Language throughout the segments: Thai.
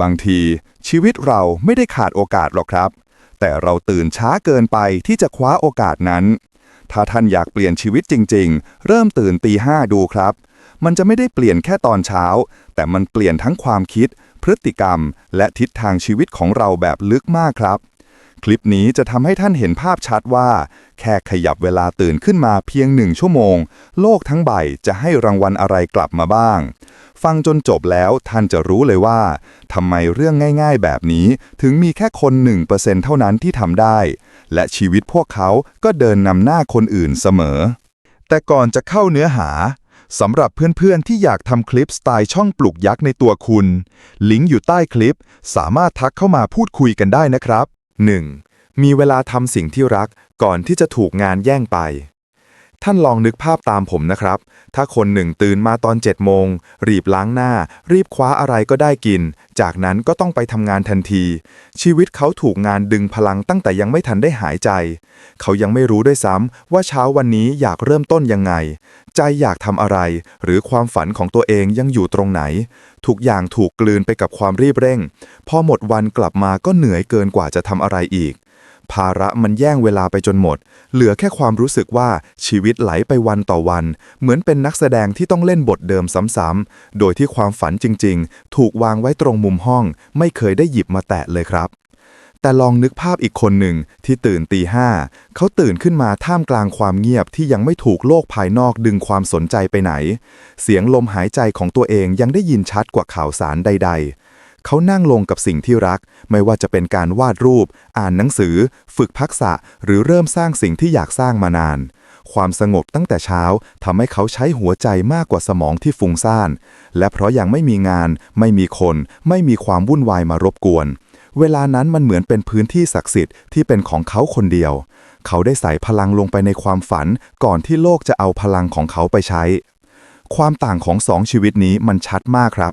บางทีชีวิตเราไม่ได้ขาดโอกาสหรอกครับ แต่เราตื่นช้าเกินไปที่จะคว้าโอกาสนั้น ถ้าท่านอยากเปลี่ยนชีวิตจริง ๆ เริ่มตื่นตีห้าดูครับ มันจะไม่ได้เปลี่ยนแค่ตอนเช้า แต่มันเปลี่ยนทั้งความคิด พฤติกรรม และทิศทางชีวิตของเราแบบลึกมากครับ คลิปนี้จะทำให้ท่านเห็นภาพชัดว่า แค่ขยับเวลาตื่นขึ้นมาเพียงหนึ่งชั่วโมง โลกทั้งใบจะให้รางวัลอะไรกลับมาบ้าง ฟังจนจบแล้วท่านจะรู้เลยว่าทำไมเรื่องง่ายๆแบบนี้ถึงมีแค่คน 1%เท่านั้นที่ทำได้ และชีวิตพวกเขาก็เดินนำหน้าคนอื่นเสมอ แต่ก่อนจะเข้าเนื้อหาสำหรับเพื่อนๆ ที่อยากทำคลิปสไตล์ช่องปลุกยักษ์ในตัวคุณ ลิงก์อยู่ใต้คลิป สามารถทักเข้ามาพูดคุยกันได้นะครับ 1. มีเวลาทำสิ่งที่รักก่อนที่จะถูกงานแย่งไป ท่านลองนึกภาพตามผมนะครับ ถ้าคนหนึ่งตื่นมาตอน7โมง รีบล้างหน้า รีบคว้าอะไรก็ได้กิน จากนั้นก็ต้องไปทำงานทันที ชีวิตเขาถูกงานดึงพลังตั้งแต่ยังไม่ทันได้หายใจ เขายังไม่รู้ด้วยซ้ำว่าเช้าวันนี้อยากเริ่มต้นยังไง ใจอยากทำอะไร หรือความฝันของตัวเองยังอยู่ตรงไหน ทุกอย่างถูกกลืนไปกับความรีบเร่ง พอหมดวันกลับมาก็เหนื่อยเกินกว่าจะทำอะไรอีก ภาระมันแย่งเวลาไปจนหมด เหลือแค่ความรู้สึกว่าชีวิตไหลไปวันต่อวัน เหมือนเป็นนักแสดงที่ต้องเล่นบทเดิมซ้ำๆ โดยที่ความฝันจริงๆ ถูกวางไว้ตรงมุมห้อง ไม่เคยได้หยิบมาแตะเลยครับ แต่ลองนึกภาพอีกคนหนึ่งที่ตื่นตีห้าเขาตื่นขึ้นมาท่ามกลางความเงียบที่ยังไม่ถูกโลกภายนอกดึงความสนใจไปไหน เสียงลมหายใจของตัวเองยังได้ยินชัดกว่าข่าวสารใด ๆ เขานั่งลงกับสิ่งที่รัก ไม่ว่าจะเป็นการวาดรูป อ่านหนังสือ ฝึกทักษะ หรือเริ่มสร้างสิ่งที่อยากสร้างมานาน ความสงบตั้งแต่เช้าทำให้เขาใช้หัวใจมากกว่าสมองที่ฟุ้งซ่าน และเพราะยังไม่มีงาน ไม่มีคน ไม่มีความวุ่นวายมารบกวน เวลานั้นมันเหมือนเป็นพื้นที่ศักดิ์สิทธิ์ที่เป็นของเขาคนเดียว เขาได้ใส่พลังลงไปในความฝัน ก่อนที่โลกจะเอาพลังของเขาไปใช้ ความต่างของสองชีวิตนี้มันชัดมากครับ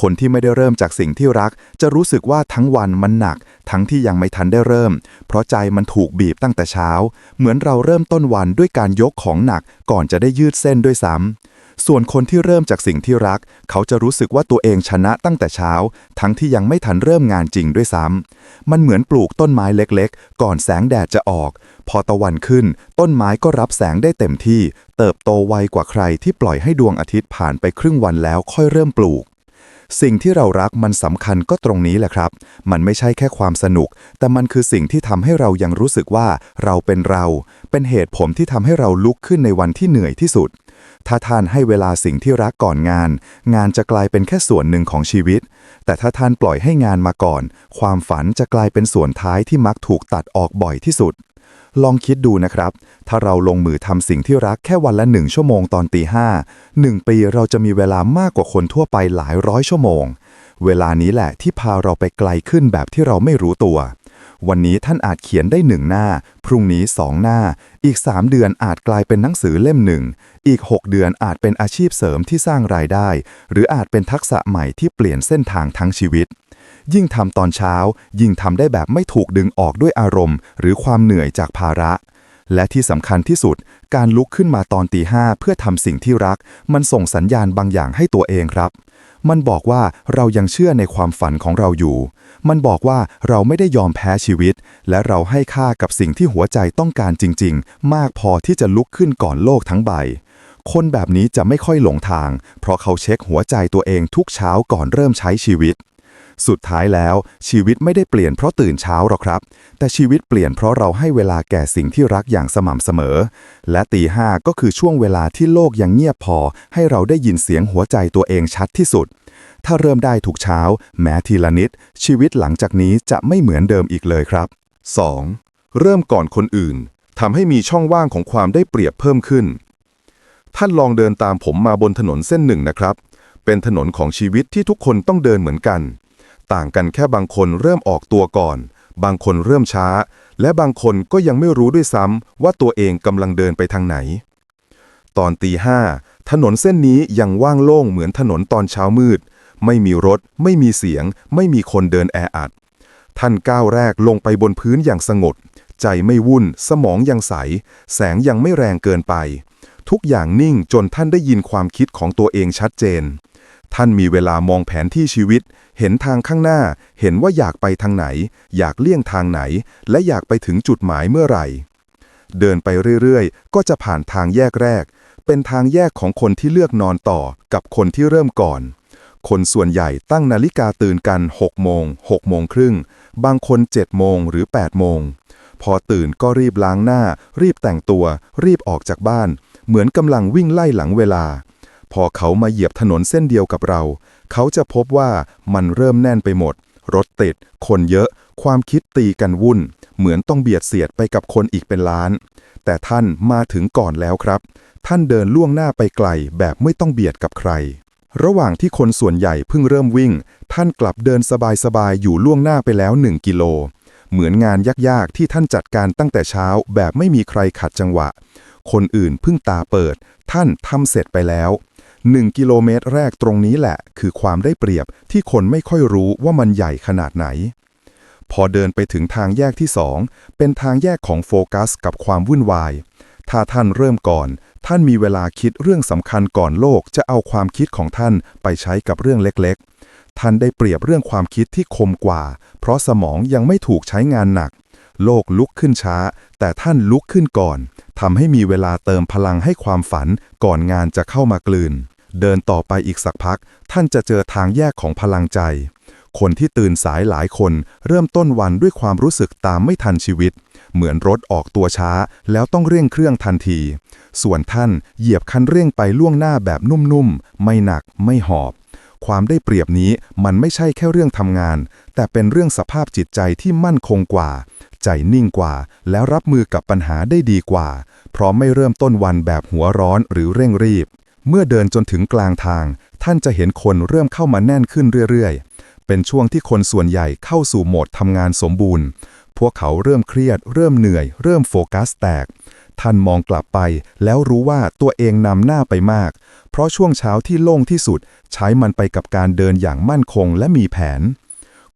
คนที่ไม่ได้เริ่มจากสิ่งที่รัก จะรู้สึกว่าทั้งวันมันหนัก ทั้งที่ยังไม่ทันได้เริ่ม เพราะใจมันถูกบีบตั้งแต่เช้า เหมือนเราเริ่มต้นวันด้วยการยกของหนักก่อนจะได้ยืดเส้นด้วยซ้ำส่วนคนที่เริ่มจากสิ่งที่รัก เขาจะรู้สึกว่าตัวเองชนะตั้งแต่เช้า ทั้งที่ยังไม่ทันเริ่มงานจริงด้วยซ้ำมันเหมือนปลูกต้นไม้เล็กๆ ก่อนแสงแดดจะออก พอตะวันขึ้น ต้นไม้ก็รับแสงได้เต็มที่ เติบโตไวกว่าใครที่ปล่อยให้ดวงอาทิตย์ผ่านไปครึ่งวันแล้วค่อยเริ่มปลูก สิ่งที่เรารักมันสำคัญก็ตรงนี้แหละครับ มันไม่ใช่แค่ความสนุก แต่มันคือสิ่งที่ทำให้เรายังรู้สึกว่าเราเป็นเรา เป็นเหตุผลที่ทำให้เราลุกขึ้นในวันที่เหนื่อยที่สุด ถ้าท่านให้เวลาสิ่งที่รักก่อนงาน งานจะกลายเป็นแค่ส่วนหนึ่งของชีวิต แต่ถ้าท่านปล่อยให้งานมาก่อน ความฝันจะกลายเป็นส่วนท้ายที่มักถูกตัดออกบ่อยที่สุด ลองคิดดูนะครับ ถ้าเราลงมือทำสิ่งที่รักแค่วันละหนึ่งชั่วโมงตอนตีห้าหนึ่งปีเราจะมีเวลามากกว่าคนทั่วไปหลายร้อยชั่วโมง เวลานี้แหละที่พาเราไปไกลขึ้นแบบที่เราไม่รู้ตัว วันนี้ท่านอาจเขียนได้หนึ่งหน้า พรุ่งนี้สองหน้า อีก3เดือนอาจกลายเป็นหนังสือเล่มหนึ่ง อีก6เดือนอาจเป็นอาชีพเสริมที่สร้างรายได้ หรืออาจเป็นทักษะใหม่ที่เปลี่ยนเส้นทางทั้งชีวิต ยิ่งทำตอนเช้า ยิ่งทำได้แบบไม่ถูกดึงออกด้วยอารมณ์ หรือความเหนื่อยจากภาระ และที่สำคัญที่สุด การลุกขึ้นมาตอนตีห้าเพื่อทำสิ่งที่รัก มันส่งสัญญาณบางอย่างให้ตัวเองครับมันบอกว่าเรายังเชื่อในความฝันของเราอยู่ มันบอกว่าเราไม่ได้ยอมแพ้ชีวิต และเราให้ค่ากับสิ่งที่หัวใจต้องการจริง ๆ มากพอที่จะลุกขึ้นก่อนโลกทั้งใบ คนแบบนี้จะไม่ค่อยหลงทาง เพราะเขาเช็คหัวใจตัวเองทุกเช้าก่อนเริ่มใช้ชีวิต สุดท้ายแล้ว ชีวิตไม่ได้เปลี่ยนเพราะตื่นเช้าหรอกครับ แต่ชีวิตเปลี่ยนเพราะเราให้เวลาแก่สิ่งที่รักอย่างสม่ำเสมอ และตีห้าก็คือช่วงเวลาที่โลกยังเงียบพอ ให้เราได้ยินเสียงหัวใจตัวเองชัดที่สุด ถ้าเริ่มได้ทุกเช้า แม้ทีละนิด ชีวิตหลังจากนี้จะไม่เหมือนเดิมอีกเลยครับ 2. เริ่มก่อนคนอื่นทำให้มีช่องว่างของความได้เปรียบเพิ่มขึ้น ท่านลองเดินตามผมมาบนถนนเส้นหนึ่งนะครับ เป็นถนนของชีวิตที่ทุกคนต้องเดินเหมือนกัน ต่างกันแค่บางคนเริ่มออกตัวก่อน บางคนเริ่มช้า และบางคนก็ยังไม่รู้ด้วยซ้ำว่าตัวเองกำลังเดินไปทางไหน ตอนตีห้าถนนเส้นนี้ยังว่างโล่งเหมือนถนนตอนเช้ามืด ไม่มีรถ ไม่มีเสียง ไม่มีคนเดินแออัด ท่านก้าวแรกลงไปบนพื้นอย่างสงบ ใจไม่วุ่น สมองยังใส แสงยังไม่แรงเกินไป ทุกอย่างนิ่งจนท่านได้ยินความคิดของตัวเองชัดเจน ท่านมีเวลามองแผนที่ชีวิต เห็นทางข้างหน้า เห็นว่าอยากไปทางไหน อยากเลี่ยงทางไหน และอยากไปถึงจุดหมายเมื่อไหร่ เดินไปเรื่อยๆ ก็จะผ่านทางแยกแรก เป็นทางแยกของคนที่เลือกนอนต่อกับคนที่เริ่มก่อน คนส่วนใหญ่ตั้งนาฬิกาตื่นกัน 6 โมง 6 โมงครึ่ง บางคน 7 โมงหรือ 8 โมง พอตื่นก็รีบล้างหน้า รีบแต่งตัว รีบออกจากบ้าน เหมือนกำลังวิ่งไล่หลังเวลา พอเขามาเหยียบถนนเส้นเดียวกับเรา เขาจะพบว่ามันเริ่มแน่นไปหมด รถติด คนเยอะ ความคิดตีกันวุ่น เหมือนต้องเบียดเสียดไปกับคนอีกเป็นล้าน แต่ท่านมาถึงก่อนแล้วครับ ท่านเดินล่วงหน้าไปไกลแบบไม่ต้องเบียดกับใคร ระหว่างที่คนส่วนใหญ่เพิ่งเริ่มวิ่ง ท่านกลับเดินสบายๆอยู่ล่วงหน้าไปแล้ว 1 กิโลเหมือนงานยากๆ ที่ท่านจัดการตั้งแต่เช้าแบบไม่มีใครขัดจังหวะ คนอื่นเพิ่งตาเปิด ท่านทำเสร็จไปแล้ว 1 กิโลเมตรแรกตรงนี้แหละ คือความได้เปรียบที่คนไม่ค่อยรู้ว่ามันใหญ่ขนาดไหน พอเดินไปถึงทางแยกที่สองเป็นทางแยกของโฟกัสกับความวุ่นวาย ถ้าท่านเริ่มก่อน ท่านมีเวลาคิดเรื่องสำคัญก่อนโลกจะเอาความคิดของท่านไปใช้กับเรื่องเล็กๆ ท่านได้เปรียบเรื่องความคิดที่คมกว่า เพราะสมองยังไม่ถูกใช้งานหนัก โลกลุกขึ้นช้า แต่ท่านลุกขึ้นก่อนทำให้มีเวลาเติมพลังให้ความฝันก่อนงานจะเข้ามากลืน เดินต่อไปอีกสักพัก ท่านจะเจอทางแยกของพลังใจ คนที่ตื่นสายหลายคน เริ่มต้นวันด้วยความรู้สึกตามไม่ทันชีวิต เหมือนรถออกตัวช้า แล้วต้องเร่งเครื่องทันที ส่วนท่านเหยียบคันเร่งไปล่วงหน้าแบบนุ่มๆไม่หนักไม่หอบความได้เปรียบนี้มันไม่ใช่แค่เรื่องทำงาน แต่เป็นเรื่องสภาพจิตใจที่มั่นคงกว่าใจนิ่งกว่า แล้วรับมือกับปัญหาได้ดีกว่า เพราะไม่เริ่มต้นวันแบบหัวร้อนหรือเร่งรีบ เมื่อเดินจนถึงกลางทาง ท่านจะเห็นคนเริ่มเข้ามาแน่นขึ้นเรื่อยๆ เป็นช่วงที่คนส่วนใหญ่เข้าสู่โหมดทำงานสมบูรณ์ พวกเขาเริ่มเครียด เริ่มเหนื่อย เริ่มโฟกัสแตก ท่านมองกลับไป แล้วรู้ว่าตัวเองนำหน้าไปมาก เพราะช่วงเช้าที่โล่งที่สุด ใช้มันไปกับการเดินอย่างมั่นคงและมีแผน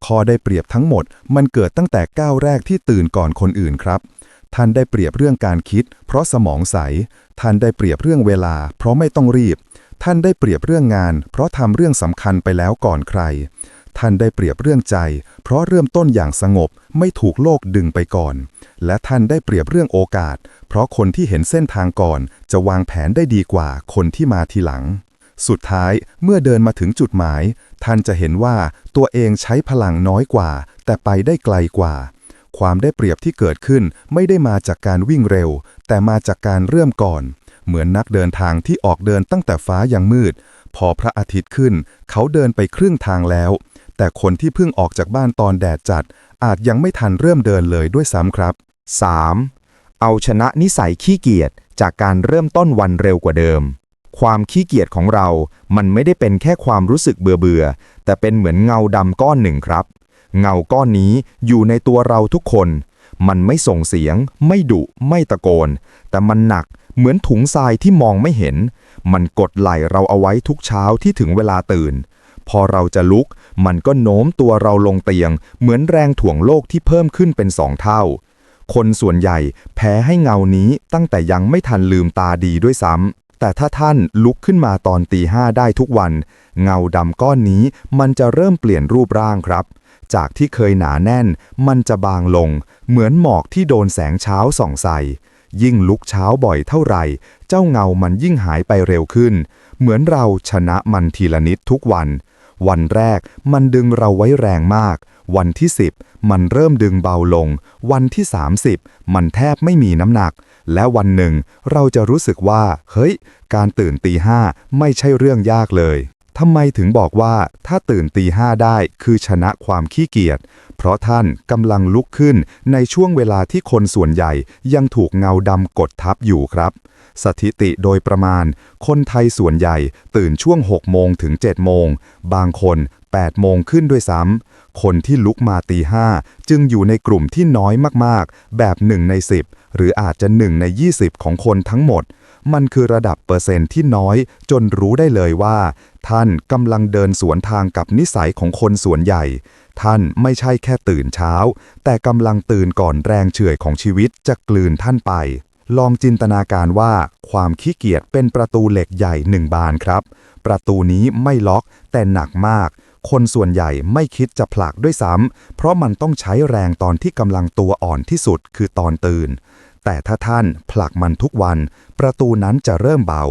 ข้อได้เปรียบทั้งหมด มันเกิดตั้งแต่ก้าวแรกที่ตื่นก่อนคนอื่นครับ ท่านได้เปรียบเรื่องการคิด เพราะสมองใส ท่านได้เปรียบเรื่องเวลา เพราะไม่ต้องรีบ ท่านได้เปรียบเรื่องงาน เพราะทำเรื่องสำคัญไปแล้วก่อนใคร ท่านได้เปรียบเรื่องใจ เพราะเริ่มต้นอย่างสงบ ไม่ถูกโลกดึงไปก่อน และท่านได้เปรียบเรื่องโอกาส เพราะคนที่เห็นเส้นทางก่อน จะวางแผนได้ดีกว่าคนที่มาทีหลัง สุดท้ายเมื่อเดินมาถึงจุดหมาย ท่านจะเห็นว่าตัวเองใช้พลังน้อยกว่า แต่ไปได้ไกลกว่า ความได้เปรียบที่เกิดขึ้นไม่ได้มาจากการวิ่งเร็ว แต่มาจากการเริ่มก่อน เหมือนนักเดินทางที่ออกเดินตั้งแต่ฟ้ายังมืด พอพระอาทิตย์ขึ้น เขาเดินไปครึ่งทางแล้ว แต่คนที่เพิ่งออกจากบ้านตอนแดดจัด อาจยังไม่ทันเริ่มเดินเลยด้วยซ้ำครับ 3. เอาชนะนิสัยขี้เกียจจากการเริ่มต้นวันเร็วกว่าเดิม ความขี้เกียจของเรา มันไม่ได้เป็นแค่ความรู้สึกเบื่อเบื่อแต่เป็นเหมือนเงาดำก้อนหนึ่งครับ เงาก้อนนี้อยู่ในตัวเราทุกคน มันไม่ส่งเสียง ไม่ดุไม่ตะโกน แต่มันหนักเหมือนถุงทรายที่มองไม่เห็น มันกดไหลเราเอาไว้ทุกเช้าที่ถึงเวลาตื่น พอเราจะลุก มันก็โน้มตัวเราลงเตียง เหมือนแรงถ่วงโลกที่เพิ่มขึ้นเป็นสองเท่า คนส่วนใหญ่แพ้ให้เงานี้ตั้งแต่ยังไม่ทันลืมตาดีด้วยซ้ำ แต่ถ้าท่านลุกขึ้นมาตอนตีห้าได้ทุกวัน เงาดำก้อนนี้มันจะเริ่มเปลี่ยนรูปร่างครับ จากที่เคยหนาแน่น มันจะบางลง เหมือนหมอกที่โดนแสงเช้าส่องใส่ยิ่งลุกเช้าบ่อยเท่าไหร่ เจ้าเงามันยิ่งหายไปเร็วขึ้น เหมือนเราชนะมันทีละนิดทุกวัน วันแรกมันดึงเราไว้แรงมาก วันที่ 10 มันเริ่มดึงเบาลง วันที่ 30 มันแทบไม่มีน้ำหนัก และวันหนึ่งเราจะรู้สึกว่า เฮ้ย การตื่นตีห้าไม่ใช่เรื่องยากเลย ทำไมถึงบอกว่าถ้าตื่นตีห้าได้คือชนะความขี้เกียจ เพราะท่านกำลังลุกขึ้นในช่วงเวลาที่คนส่วนใหญ่ยังถูกเงาดำกดทับอยู่ครับ สถิติโดยประมาณ คนไทยส่วนใหญ่ตื่นช่วง 6 โมงถึง 7 โมง บางคน 8 โมงขึ้นด้วยซ้ำ คนที่ลุกมาตีห้าจึงอยู่ในกลุ่มที่น้อยมากๆ แบบ 1 ใน 10 หรืออาจจะ 1 ใน 20 ของคนทั้งหมด มันคือระดับเปอร์เซ็นต์ที่น้อยจนรู้ได้เลยว่า ท่านกำลังเดินสวนทางกับนิสัยของคนส่วนใหญ่ ท่านไม่ใช่แค่ตื่นเช้า แต่กำลังตื่นก่อนแรงเฉื่อยของชีวิตจะกลืนท่านไป ลองจินตนาการว่า ความขี้เกียจเป็นประตูเหล็กใหญ่หนึ่งบานครับ ประตูนี้ไม่ล็อกแต่หนักมากคนส่วนใหญ่ไม่คิดจะผลักด้วยซ้ำ เพราะมันต้องใช้แรงตอนที่กำลังตัวอ่อนที่สุดคือตอนตื่น แต่ถ้าท่านผลักมันทุกวัน ประตูนั้นจะเริ่มเบา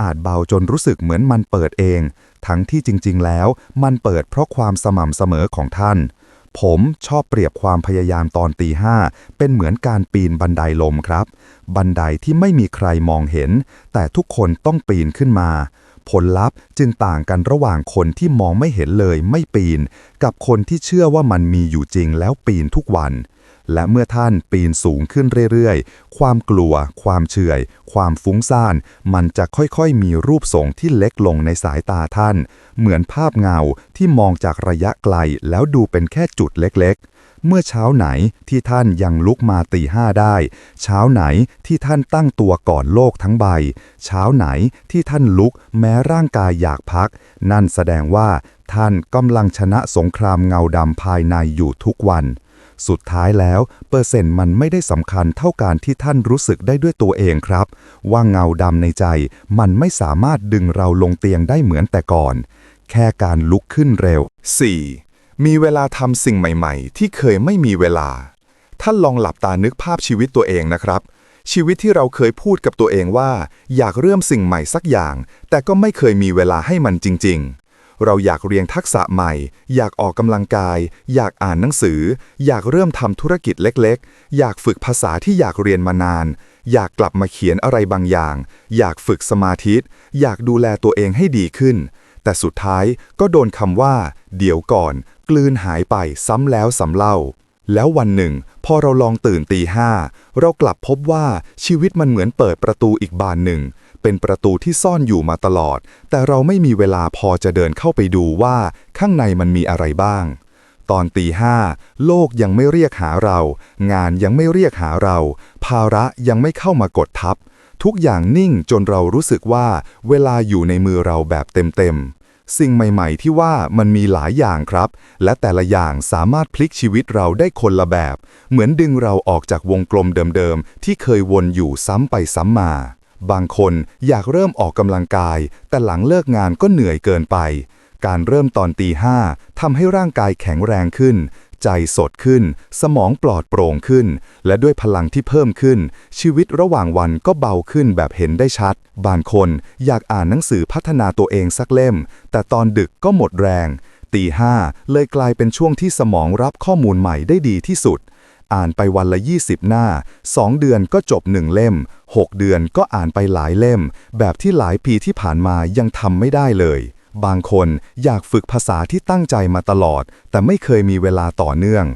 อาจเบาจนรู้สึกเหมือนมันเปิดเอง ทั้งที่จริง ๆ แล้วมันเปิดเพราะความสม่ำเสมอของท่าน ผมชอบเปรียบความพยายามตอนตีห้าเป็นเหมือนการปีนบันไดลมครับ บันไดที่ไม่มีใครมองเห็น แต่ทุกคนต้องปีนขึ้นมาผลลัพธ์จึงต่างกันระหว่างคนที่มองไม่เห็นเลยไม่ปีน กับคนที่เชื่อว่ามันมีอยู่จริงแล้วปีนทุกวัน และเมื่อท่านปีนสูงขึ้นเรื่อยๆ ความกลัว ความเฉื่อยความฟุ้งซ่าน มันจะค่อยๆ มีรูปทรงที่เล็กลงในสายตาท่าน เหมือนภาพเงาที่มองจากระยะไกลแล้วดูเป็นแค่จุดเล็กๆเมื่อเช้าไหนที่ท่านยังลุกมาตีห้าได้ เช้าไหนที่ท่านตั้งตัวก่อนโลกทั้งใบ เช้าไหนที่ท่านลุกแม้ร่างกายอยากพัก นั่นแสดงว่าท่านกำลังชนะสงครามเงาดำภายในอยู่ทุกวัน สุดท้ายแล้ว เปอร์เซ็นต์มันไม่ได้สำคัญเท่าการที่ท่านรู้สึกได้ด้วยตัวเองครับ ว่าเงาดำในใจ มันไม่สามารถดึงเราลงเตียงได้เหมือนแต่ก่อน แค่การลุกขึ้นเร็ว 4. มีเวลาทำสิ่งใหม่ ๆ ที่เคยไม่มีเวลา ท่านลองหลับตานึกภาพชีวิตตัวเองนะครับชีวิตที่เราเคยพูดกับตัวเองว่า อยากเริ่มสิ่งใหม่สักอย่าง แต่ก็ไม่เคยมีเวลาให้มันจริงๆ เราอยากเรียนทักษะใหม่ อยากออกกำลังกาย อยากอ่านหนังสือ อยากเริ่มทำธุรกิจเล็กๆ อยากฝึกภาษาที่อยากเรียนมานาน อยากกลับมาเขียนอะไรบางอย่าง อยากฝึกสมาธิอยากดูแลตัวเองให้ดีขึ้น แต่สุดท้ายก็โดนคำว่า เดี๋ยวก่อน กลืนหายไปซ้ำแล้วซ้ำเล่าแล้ววันหนึ่ง พอเราลองตื่นตีห้าเรากลับพบว่าชีวิตมันเหมือนเปิดประตูอีกบานหนึ่ง เป็นประตูที่ซ่อนอยู่มาตลอด แต่เราไม่มีเวลาพอจะเดินเข้าไปดูว่าข้างในมันมีอะไรบ้าง ตอนตีห้าโลกยังไม่เรียกหาเรา งานยังไม่เรียกหาเรา ภาระยังไม่เข้ามากดทับ ทุกอย่างนิ่งจนเรารู้สึกว่าเวลาอยู่ในมือเราแบบเต็มๆสิ่งใหม่ ๆ ที่ว่ามันมีหลายอย่างครับ และแต่ละอย่างสามารถพลิกชีวิตเราได้คนละแบบ เหมือนดึงเราออกจากวงกลมเดิม ๆ ที่เคยวนอยู่ซ้ำไปซ้ำมา บางคนอยากเริ่มออกกำลังกาย แต่หลังเลิกงานก็เหนื่อยเกินไป การเริ่มตอนตีห้าทำให้ร่างกายแข็งแรงขึ้น ใจสดขึ้น สมองปลอดโปร่งขึ้น และด้วยพลังที่เพิ่มขึ้น ชีวิตระหว่างวันก็เบาขึ้นแบบเห็นได้ชัด บางคนอยากอ่านหนังสือพัฒนาตัวเองสักเล่ม แต่ตอนดึกก็หมดแรง ตีห้าเลยกลายเป็นช่วงที่สมองรับข้อมูลใหม่ได้ดีที่สุด อ่านไปวันละ 20 หน้า 2 เดือนก็จบหนึ่งเล่ม 6 เดือนก็อ่านไปหลายเล่ม แบบที่หลายปีที่ผ่านมายังทำไม่ได้เลย บางคนอยากฝึกภาษาที่ตั้งใจมาตลอด แต่ไม่เคยมีเวลาต่อเนื่อง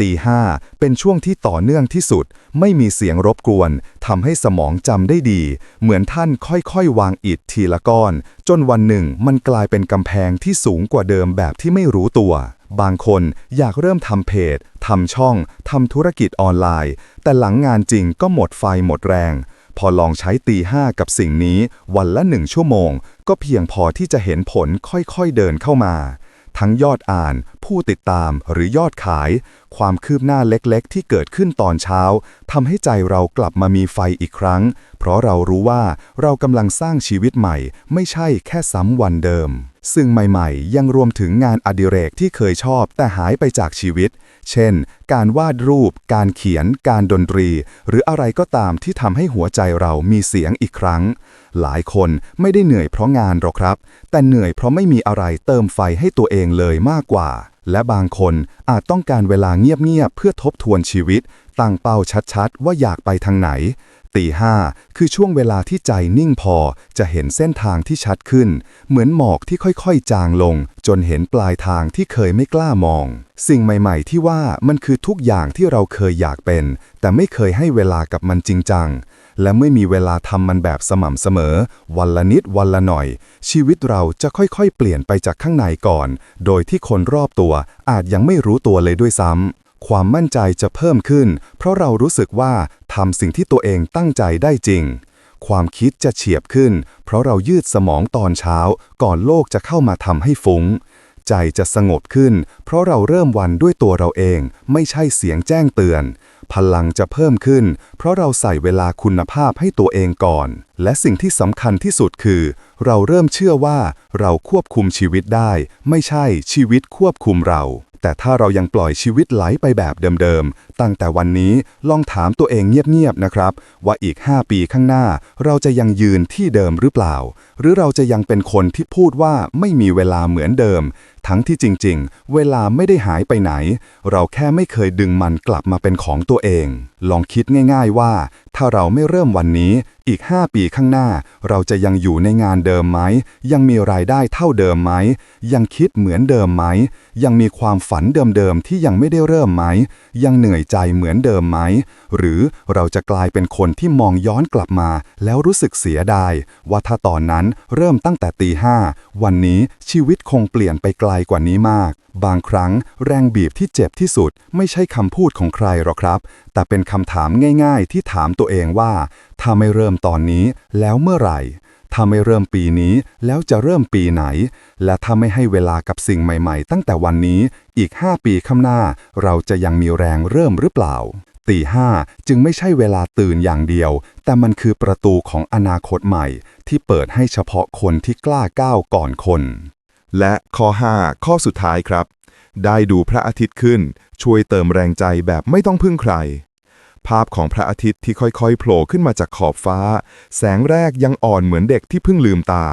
ตีห้าเป็นช่วงที่ต่อเนื่องที่สุด ไม่มีเสียงรบกวนทำให้สมองจำได้ดี เหมือนท่านค่อยๆ วางอิฐทีละก้อน จนวันหนึ่งมันกลายเป็นกำแพงที่สูงกว่าเดิมแบบที่ไม่รู้ตัว บางคนอยากเริ่มทำเพจทำช่องทำธุรกิจออนไลน์ แต่หลังงานจริงก็หมดไฟหมดแรง พอลองใช้ตีห้ากับสิ่งนี้วันละหนึ่งชั่วโมง ก็เพียงพอที่จะเห็นผลค่อยๆเดินเข้ามา ทั้งยอดอ่าน ผู้ติดตามหรือยอดขาย ความคืบหน้าเล็กๆ ที่เกิดขึ้นตอนเช้าทำให้ใจเรากลับมามีไฟอีกครั้ง เพราะเรารู้ว่าเรากำลังสร้างชีวิตใหม่ ไม่ใช่แค่ซ้ำวันเดิม ซึ่งใหม่ๆ ยังรวมถึงงานอดิเรกที่เคยชอบแต่หายไปจากชีวิต เช่น การวาดรูป การเขียน การดนตรี หรืออะไรก็ตามที่ทำให้หัวใจเรามีเสียงอีกครั้ง หลายคนไม่ได้เหนื่อยเพราะงานหรอกครับ แต่เหนื่อยเพราะไม่มีอะไรเติมไฟให้ตัวเองเลยมากกว่า และบางคนอาจต้องการเวลาเงียบๆเพื่อทบทวนชีวิต ตั้งเป้าชัดๆ ว่าอยากไปทางไหน ตีห้าคือช่วงเวลาที่ใจนิ่งพอจะเห็นเส้นทางที่ชัดขึ้น เหมือนหมอกที่ค่อยๆ จางลง จนเห็นปลายทางที่เคยไม่กล้ามอง สิ่งใหม่ๆที่ว่ามันคือทุกอย่างที่เราเคยอยากเป็น แต่ไม่เคยให้เวลากับมันจริงจัง และเมื่อมีเวลาทำมันแบบสม่ำเสมอ วันละนิดวันละหน่อย ชีวิตเราจะค่อยๆ เปลี่ยนไปจากข้างในก่อน โดยที่คนรอบตัวอาจยังไม่รู้ตัวเลยด้วยซ้ำ ความมั่นใจจะเพิ่มขึ้น เพราะเรารู้สึกว่าทำสิ่งที่ตัวเองตั้งใจได้จริง ความคิดจะเฉียบขึ้น เพราะเรายืดสมองตอนเช้า ก่อนโลกจะเข้ามาทำให้ฟุง้ง ใจจะสงบขึ้น เพราะเราเริ่มวันด้วยตัวเราเอง ไม่ใช่เสียงแจ้งเตือน พลังจะเพิ่มขึ้น เพราะเราใส่เวลาคุณภาพให้ตัวเองก่อน และสิ่งที่สำคัญที่สุดคือ เราเริ่มเชื่อว่า เราควบคุมชีวิตได้ ไม่ใช่ชีวิตควบคุมเรา แต่ถ้าเรายังปล่อยชีวิตไหลไปแบบเดิมๆ ตั้งแต่วันนี้ลองถามตัวเองเงียบๆ นะครับ ว่าอีก 5 ปีข้างหน้า เราจะยังยืนที่เดิมหรือเปล่า หรือเราจะยังเป็นคนที่พูดว่าไม่มีเวลาเหมือนเดิมทั้งที่จริงๆ เวลาไม่ได้หายไปไหน เราแค่ไม่เคยดึงมันกลับมาเป็นของตัวเอง ลองคิดง่ายๆว่า ถ้าเราไม่เริ่มวันนี้ อีก 5 ปีข้างหน้า เราจะยังอยู่ในงานเดิมไหม ยังมีรายได้เท่าเดิมไหม ยังคิดเหมือนเดิมไหม ยังมีความฝันเดิมๆ ที่ยังไม่ได้เริ่มไหม ยังเหนื่อยใจเหมือนเดิมไหม หรือเราจะกลายเป็นคนที่มองย้อนกลับมา แล้วรู้สึกเสียดายว่าถ้าตอนนั้นเริ่มตั้งแต่ตีห้าวันนี้ชีวิตคงเปลี่ยนไปไกลกว่านี้มาก บางครั้งแรงบีบที่เจ็บที่สุด ไม่ใช่คำพูดของใครหรอกครับ แต่เป็นคำถามง่ายๆ ที่ถามตัวเองว่า ถ้าไม่เริ่มตอนนี้แล้วเมื่อไหร่ถ้าไม่เริ่มปีนี้แล้วจะเริ่มปีไหน และถ้าไม่ให้เวลากับสิ่งใหม่ๆ ตั้งแต่วันนี้อีก 5 ปีข้างหน้า เราจะยังมีแรงเริ่มหรือเปล่า ตีห้าจึงไม่ใช่เวลาตื่นอย่างเดียว แต่มันคือประตูของอนาคตใหม่ ที่เปิดให้เฉพาะคนที่กล้าก้าวก่อนคน และข้อ 5 ข้อสุดท้ายครับ ได้ดูพระอาทิตย์ขึ้น ช่วยเติมแรงใจแบบไม่ต้องพึ่งใคร ภาพของพระอาทิตย์ที่ค่อยๆ โผล่ขึ้นมาจากขอบฟ้า แสงแรกยังอ่อนเหมือนเด็กที่เพิ่งลืมตา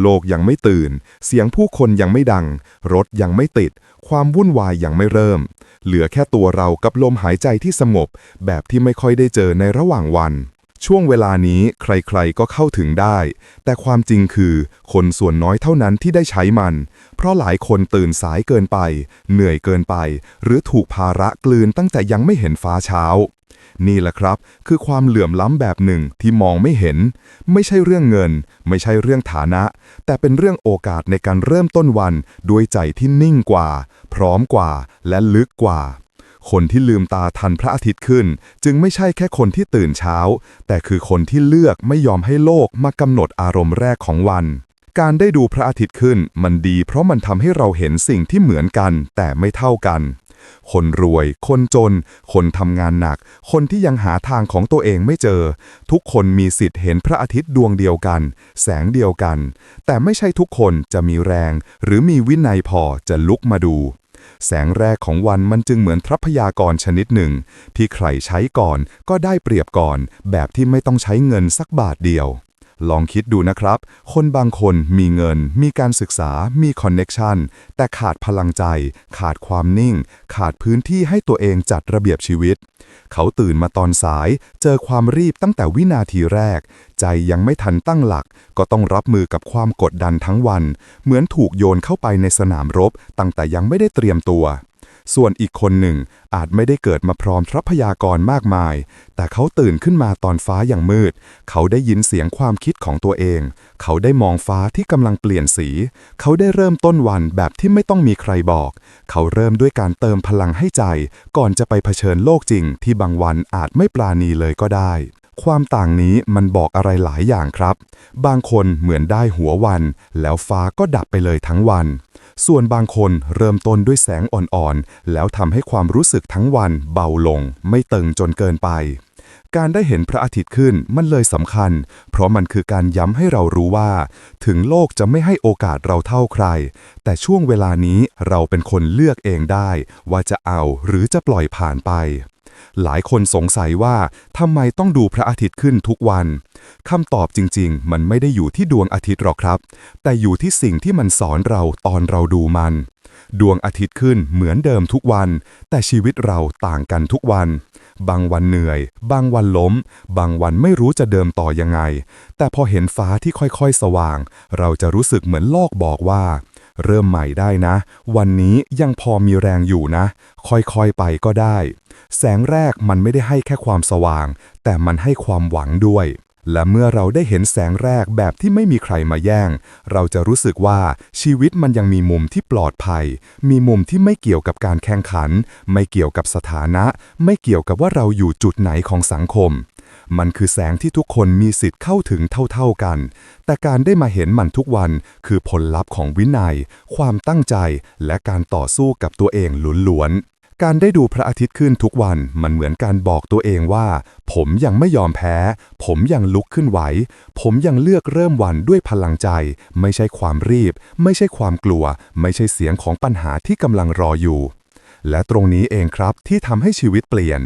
โลกยังไม่ตื่น เสียงผู้คนยังไม่ดัง รถยังไม่ติด ความวุ่นวายยังไม่เริ่ม เหลือแค่ตัวเรากับลมหายใจที่สงบแบบที่ไม่ค่อยได้เจอในระหว่างวัน ช่วงเวลานี้ใครๆก็เข้าถึงได้ แต่ความจริงคือคนส่วนน้อยเท่านั้นที่ได้ใช้มัน เพราะหลายคนตื่นสายเกินไป เหนื่อยเกินไป หรือถูกภาระกลืนตั้งแต่ยังไม่เห็นฟ้าเช้า นี่แหละครับ คือความเหลื่อมล้ำแบบหนึ่งที่มองไม่เห็น ไม่ใช่เรื่องเงิน ไม่ใช่เรื่องฐานะ แต่เป็นเรื่องโอกาสในการเริ่มต้นวันด้วยใจที่นิ่งกว่า พร้อมกว่าและลึกกว่า คนที่ลืมตาทันพระอาทิตย์ขึ้น จึงไม่ใช่แค่คนที่ตื่นเช้า แต่คือคนที่เลือกไม่ยอมให้โลกมากำหนดอารมณ์แรกของวัน การได้ดูพระอาทิตย์ขึ้น มันดีเพราะมันทำให้เราเห็นสิ่งที่เหมือนกัน แต่ไม่เท่ากัน คนรวย คนจน คนทำงานหนัก คนที่ยังหาทางของตัวเองไม่เจอ ทุกคนมีสิทธิ์เห็นพระอาทิตย์ดวงเดียวกัน แสงเดียวกัน แต่ไม่ใช่ทุกคนจะมีแรง หรือมีวินัยพอจะลุกมาดู แสงแรกของวันมันจึงเหมือนทรัพยากรชนิดหนึ่ง ที่ใครใช้ก่อนก็ได้เปรียบก่อน แบบที่ไม่ต้องใช้เงินสักบาทเดียว ลองคิดดูนะครับ คนบางคนมีเงิน มีการศึกษา มีคอนเน็กชันแต่ขาดพลังใจ ขาดความนิ่ง ขาดพื้นที่ให้ตัวเองจัดระเบียบชีวิต เขาตื่นมาตอนสาย เจอความรีบตั้งแต่วินาทีแรก ใจยังไม่ทันตั้งหลัก ก็ต้องรับมือกับความกดดันทั้งวัน เหมือนถูกโยนเข้าไปในสนามรบ ตั้งแต่ยังไม่ได้เตรียมตัว ส่วนอีกคนหนึ่งอาจไม่ได้เกิดมาพร้อมทรัพยากรมากมาย แต่เขาตื่นขึ้นมาตอนฟ้าอย่างมืด เขาได้ยินเสียงความคิดของตัวเอง เขาได้มองฟ้าที่กำลังเปลี่ยนสี เขาได้เริ่มต้นวันแบบที่ไม่ต้องมีใครบอก เขาเริ่มด้วยการเติมพลังให้ใจ ก่อนจะไปเผชิญโลกจริงที่บางวันอาจไม่ปราณีเลยก็ได้ ความต่างนี้มันบอกอะไรหลายอย่างครับ บางคนเหมือนได้หัววัน แล้วฟ้าก็ดับไปเลยทั้งวัน ส่วนบางคนเริ่มต้นด้วยแสงอ่อนๆ แล้วทำให้ความรู้สึกทั้งวันเบาลง ไม่ตึงจนเกินไป การได้เห็นพระอาทิตย์ขึ้นมันเลยสำคัญ เพราะมันคือการย้ำให้เรารู้ว่า ถึงโลกจะไม่ให้โอกาสเราเท่าใคร แต่ช่วงเวลานี้เราเป็นคนเลือกเองได้ ว่าจะเอาหรือจะปล่อยผ่านไป หลายคนสงสัยว่าทำไมต้องดูพระอาทิตย์ขึ้นทุกวันคำตอบจริง ๆ มันไม่ได้อยู่ที่ดวงอาทิตย์หรอกครับ แต่อยู่ที่สิ่งที่มันสอนเราตอนเราดูมัน ดวงอาทิตย์ขึ้นเหมือนเดิมทุกวัน แต่ชีวิตเราต่างกันทุกวัน บางวันเหนื่อย บางวันล้ม บางวันไม่รู้จะเดิมต่อยังไง แต่พอเห็นฟ้าที่ค่อยๆ สว่าง เราจะรู้สึกเหมือนโลกบอกว่า เริ่มใหม่ได้นะ วันนี้ยังพอมีแรงอยู่นะ ค่อยๆไปก็ได้ แสงแรกมันไม่ได้ให้แค่ความสว่าง แต่มันให้ความหวังด้วย และเมื่อเราได้เห็นแสงแรกแบบที่ไม่มีใครมาแย่ง เราจะรู้สึกว่าชีวิตมันยังมีมุมที่ปลอดภัย มีมุมที่ไม่เกี่ยวกับการแข่งขัน ไม่เกี่ยวกับสถานะ ไม่เกี่ยวกับว่าเราอยู่จุดไหนของสังคม มันคือแสงที่ทุกคนมีสิทธิ์เข้าถึงเท่าๆกัน แต่การได้มาเห็นมันทุกวันคือผลลัพธ์ของวินัย ความตั้งใจ และการต่อสู้กับตัวเองล้วนๆ การได้ดูพระอาทิตย์ขึ้นทุกวันมันเหมือนการบอกตัวเองว่า ผมยังไม่ยอมแพ้ ผมยังลุกขึ้นไหว ผมยังเลือกเริ่มวันด้วยพลังใจ ไม่ใช่ความรีบ ไม่ใช่ความกลัว ไม่ใช่เสียงของปัญหาที่กำลังรออยู่ และตรงนี้เองครับที่ทำให้ชีวิตเปลี่ยน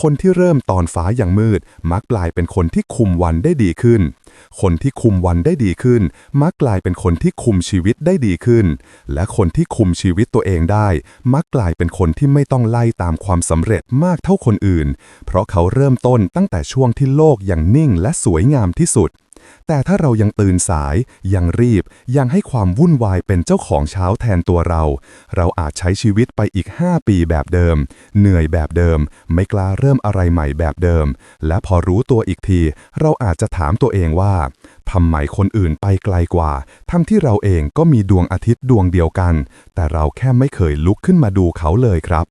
คนที่เริ่มตอนฟ้ายังมืด มักกลายเป็นคนที่คุมวันได้ดีขึ้น คนที่คุมวันได้ดีขึ้น มักกลายเป็นคนที่คุมชีวิตได้ดีขึ้น และคนที่คุมชีวิตตัวเองได้ มักกลายเป็นคนที่ไม่ต้องไล่ตามความสำเร็จมากเท่าคนอื่น เพราะเขาเริ่มต้นตั้งแต่ช่วงที่โลกยังนิ่งและสวยงามที่สุด แต่ถ้าเรายังตื่นสาย ยังรีบ ยังให้ความวุ่นวายเป็นเจ้าของเช้าแทนตัวเรา เราอาจใช้ชีวิตไปอีก 5 ปีแบบเดิม เหนื่อยแบบเดิม ไม่กล้าเริ่มอะไรใหม่แบบเดิม และพอรู้ตัวอีกที เราอาจจะถามตัวเองว่าทำไมคนอื่นไปไกลกว่า ทั้งที่เราเองก็มีดวงอาทิตย์ดวงเดียวกัน แต่เราแค่ไม่เคยลุกขึ้นมาดูเขาเลยครับ